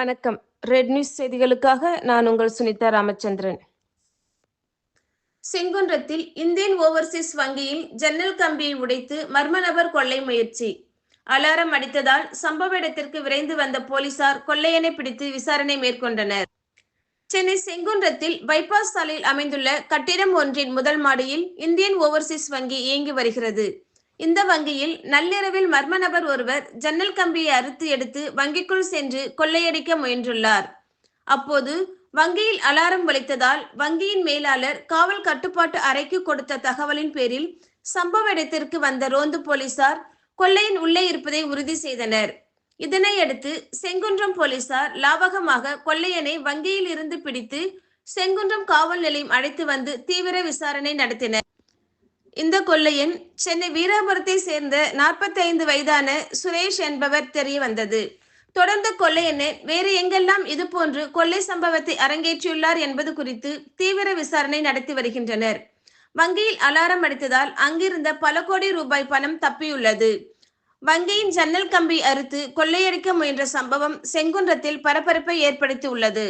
வணக்கம். Red news செய்திகளுக்காக நான் உங்கள் சுனிதா ராமச்சந்திரன். செங்குன்றத்தில் இந்தியன் ஓவர்சீஸ் வங்கியில் ஜன்னல் கம்பியை உடைத்து மர்ம நபர் கொள்ளை முயற்சி. அலாரம் அடித்ததால் சம்பவ இடத்திற்கு விரைந்து வந்த போலீசார் கொள்ளையனை பிடித்து விசாரணை மேற்கொண்டனர். சென்னை செங்குன்றத்தில் பைபாஸ் சாலையில் அமைந்துள்ள கட்டிடம் ஒன்றின் முதல் மாடியில் இந்தியன் ஓவர்சீஸ் வங்கி இயங்கி வருகிறது. இந்த வங்கியில் நள்ளிரவில் மர்ம நபர் ஒருவர் ஜன்னல் கம்பியை அறுத்து எடுத்து வங்கிக்குள் சென்று கொள்ளையடிக்க முயன்றுள்ளார். அப்போது வங்கியில் அலாரம் ஒலித்ததால் வங்கியின் மேலாளர் காவல் கட்டுப்பாட்டு அறைக்கு கொடுத்த தகவலின் பேரில் சம்பவ இடத்திற்கு வந்த ரோந்து போலீசார் கொள்ளையின் உள்ளே இருப்பதை உறுதி செய்தனர். இதனையடுத்து செங்குன்றம் போலீசார் லாவகமாக கொள்ளையனை வங்கியில் இருந்து பிடித்து செங்குன்றம் காவல் நிலையம் அழைத்து வந்து தீவிர விசாரணை நடத்தினர். இந்த கொள்ளையின் சென்னை வீராபுரத்தை சேர்ந்த 45 வயதான சுரேஷ் என்பவர் தெரிய வந்தது. தொடர்ந்து கொள்ளையனை வேறு எங்கெல்லாம் இது போன்று கொள்ளை சம்பவத்தை அரங்கேற்றியுள்ளார் என்பது குறித்து தீவிர விசாரணை நடத்தி வருகின்றனர். வங்கியில் அலாரம் அடித்ததால் அங்கிருந்த பல கோடி ரூபாய் பணம் தப்பியுள்ளது. வங்கியின் ஜன்னல் கம்பி அறுத்து கொள்ளையடிக்க முயன்ற சம்பவம் செங்குன்றத்தில் பரபரப்பை ஏற்படுத்தி உள்ளது